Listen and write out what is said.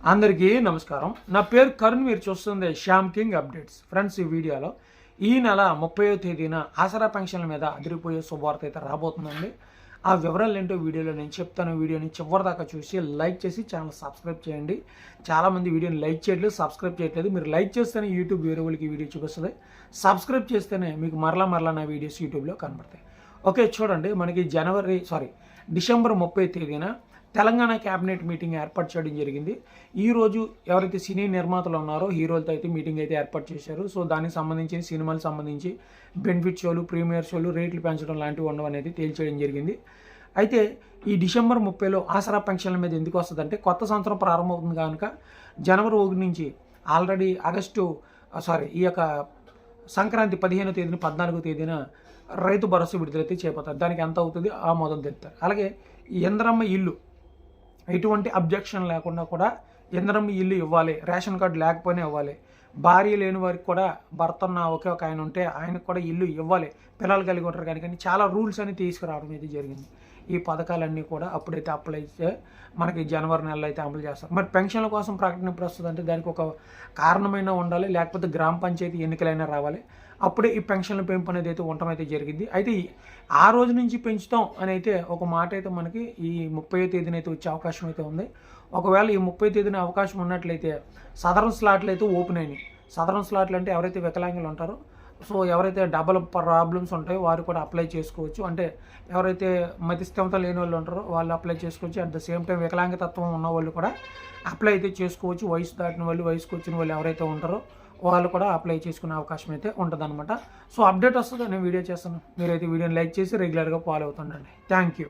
అందరికీ నమస్కారం. నా పేరు కరుణ్ మీరు చూస్తుంది శ్యామ్ కింగ్ అప్డేట్స్. ఫ్రెండ్స్ ఈ వీడియోలో ఈ నెల ముప్పయో తేదీన ఆసరా పెన్షన్ల మీద అదిరిపోయే శుభవార్త అయితే రాబోతుందండి. ఆ వివరాలు ఏంటో వీడియోలో నేను చెప్తాను. వీడియోని చివరి దాకా చూసి లైక్ చేసి ఛానల్ సబ్స్క్రైబ్ చేయండి. చాలామంది వీడియోని లైక్ చేయట్లేదు సబ్స్క్రైబ్ చేయట్లేదు. మీరు లైక్ చేస్తేనే యూట్యూబ్ వేరే వాళ్ళకి వీడియో చూపిస్తుంది. సబ్స్క్రైబ్ చేస్తేనే మీకు మరలా మరలా నా వీడియోస్ యూట్యూబ్లో కనబడతాయి. ఓకే చూడండి. మనకి జనవరి సారీ డిసెంబర్ ముప్పై తేదీన తెలంగాణ క్యాబినెట్ మీటింగ్ ఏర్పాటు చేయడం జరిగింది. ఈరోజు ఎవరైతే సినీ నిర్మాతలు ఉన్నారో హీరోలతో అయితే మీటింగ్ అయితే ఏర్పాటు చేశారు. సో దానికి సంబంధించి సినిమాలకు సంబంధించి బెనిఫిట్ షోలు ప్రీమియర్ షోలు రేట్లు పెంచడం లాంటివి ఉండడం అనేది తేల్చేయడం జరిగింది. అయితే ఈ డిసెంబర్ ముప్పైలో ఆసరా పెన్షన్ల మీద ఎందుకు వస్తుందంటే కొత్త సంవత్సరం ప్రారంభమవుతుంది కనుక జనవరి ఒకటి నుంచి ఆల్రెడీ ఆగస్టు సారీ ఈ యొక్క సంక్రాంతి పదిహేనో తేదీన పద్నాలుగో తేదీన రైతు భరోసా విడుదలైతే చేపడతారు. దానికి ఎంత అవుతుంది ఆ మొదలు తెలుపుతారు అలాగే ఈ ఇంద్రమ్మ ఇల్లు ఎటువంటి అబ్జెక్షన్ లేకుండా కూడా ఇంద్రం ఇల్లు ఇవ్వాలి రేషన్ కార్డు లేకపోయినా ఇవ్వాలి. భార్య లేని వారికి కూడా భర్త ఉన్న ఒకే ఒక ఆయన ఉంటే ఆయనకు కూడా ఇల్లు ఇవ్వాలి. పిల్లలు కలిగి ఉంటారు కానీ కానీ చాలా రూల్స్ అని తీసుకురావడం అయితే జరిగింది. ఈ పథకాలన్నీ కూడా అప్పుడైతే అప్లై చేస్తే మనకి జనవరి నెలలో అయితే అమలు చేస్తారు మరి పెన్షన్ల కోసం ప్రకటన ప్రస్తుతం అంటే దానికి ఒక కారణమైన ఉండాలి లేకపోతే గ్రామ పంచాయతీ ఎన్నికలైనా రావాలి. అప్పుడే ఈ పెన్షన్ల పెంపు అనేది అయితే ఉండటం అయితే జరిగింది. అయితే ఆ రోజు నుంచి పెంచుతాం అని అయితే ఒక మాట అయితే మనకి ఈ ముప్పై తేదీన అయితే వచ్చే అవకాశం అయితే ఉంది. ఒకవేళ ఈ ముప్పై తేదీన అవకాశం ఉన్నట్లయితే సదరన్ స్లాట్లు అయితే ఓపెన్ అయినాయి. సదరన్ స్లాట్లు అంటే ఎవరైతే వికలాంగులు ఉంటారో సో ఎవరైతే డబల్ ప్రాబ్లమ్స్ ఉంటాయో వారు కూడా అప్లై చేసుకోవచ్చు. అంటే ఎవరైతే మతిస్థిమత లేని వాళ్ళు ఉంటారో వాళ్ళు అప్లై చేసుకోవచ్చు. అట్ ద సేమ్ టైం వికలాంగతత్వం ఉన్న వాళ్ళు కూడా అప్లై అయితే చేసుకోవచ్చు. వయసు దాటిన వాళ్ళు వయసుకు వచ్చిన వాళ్ళు ఎవరైతే ఉంటారో వాళ్ళు కూడా అప్లై చేసుకునే అవకాశం అయితే ఉంటుందన్నమాట. సో అప్డేట్ వస్తుంది. నేను వీడియో చేస్తాను. మీరైతే వీడియోని లైక్ చేసి రెగ్యులర్గా ఫాలో అవుతుండండి. Thank you